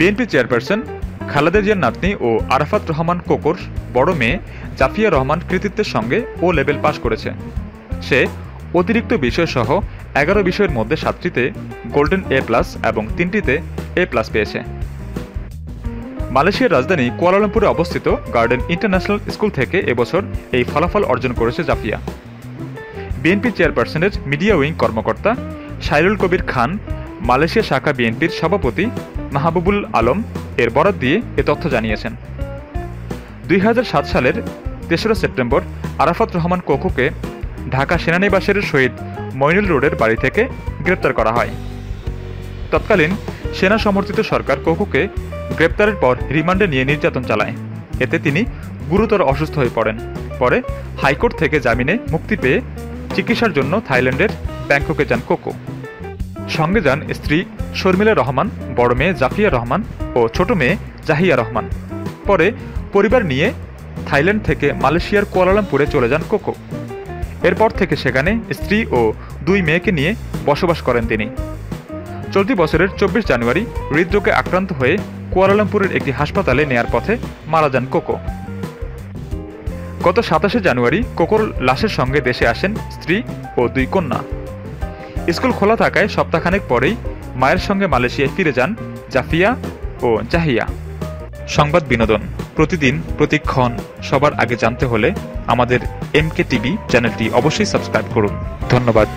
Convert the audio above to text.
BNP chairperson Khaleda জিয়ার নাতনি ও আরাফাত রহমান কোকর বড় মেয়ে জাফিয়া রহমান কৃতিত্বের সঙ্গে ও লেভেল পাশ করেছে। সে অতিরিক্ত বিষয়সহ এগারো বিষয়ের মধ্যে সাতটিতে গোল্ডেন এ প্লাস এবং তিনটিতে এ প্লাস পেয়েছে। মালয়েশিয়ার রাজধানী কুয়ালালামপুরে অবস্থিত গার্ডেন ইন্টারন্যাশনাল স্কুল থেকে এবছর এই ফলাফল অর্জন করেছে জাফিয়া। বিএনপি চেয়ারপারসনের মিডিয়া উইং কর্মকর্তা সাইরুল কবির খান মালয়েশিয়া শাখা বিএনপির সভাপতি মাহবুবুল আলম এর বরাত দিয়ে এ তথ্য জানিয়েছেন। দুই হাজার সাত সালের তেসরা সেপ্টেম্বর আরাফাত রহমান কোকুকে ঢাকা সেনানিবাসের শহীদ মইনুল রোডের বাড়ি থেকে গ্রেপ্তার করা হয়। তৎকালীন সেনা সমর্থিত সরকার কোকুকে গ্রেপ্তারের পর রিমান্ডে নিয়ে নির্যাতন চালায়। এতে তিনি গুরুতর অসুস্থ হয়ে পড়েন। পরে হাইকোর্ট থেকে জামিনে মুক্তি পেয়ে চিকিৎসার জন্য থাইল্যান্ডের ব্যাংককে যান কোকো। সঙ্গে যান স্ত্রী শর্মিলা রহমান, বড় মেয়ে জাফিয়া রহমান ও ছোট মেয়ে জাহিয়া রহমান। পরে পরিবার নিয়ে থাইল্যান্ড থেকে মালয়েশিয়ার কুয়ালালামপুরে চলে যান কোকো। এরপর থেকে সেখানে স্ত্রী ও দুই মেয়েকে নিয়ে বসবাস করেন তিনি। চলতি বছরের চব্বিশ জানুয়ারি হৃদরোগে আক্রান্ত হয়ে কুয়ালালামপুরের একটি হাসপাতালে নেয়ার পথে মারা যান কোকো। গত সাতাশে জানুয়ারি কোকোর লাশের সঙ্গে দেশে আসেন স্ত্রী ও দুই কন্যা। স্কুল খোলা থাকায় সপ্তাহখানেক পরেই মায়ের সঙ্গে মালয়েশিয়ায় ফিরে যান জাফিয়া ও জাহিয়া। সংবাদ বিনোদন, প্রতিদিন, প্রতিক্ষণ, সবার আগে জানতে হলে আমাদের এমকে টিভি চ্যানেলটি অবশ্যই সাবস্ক্রাইব করুন। ধন্যবাদ।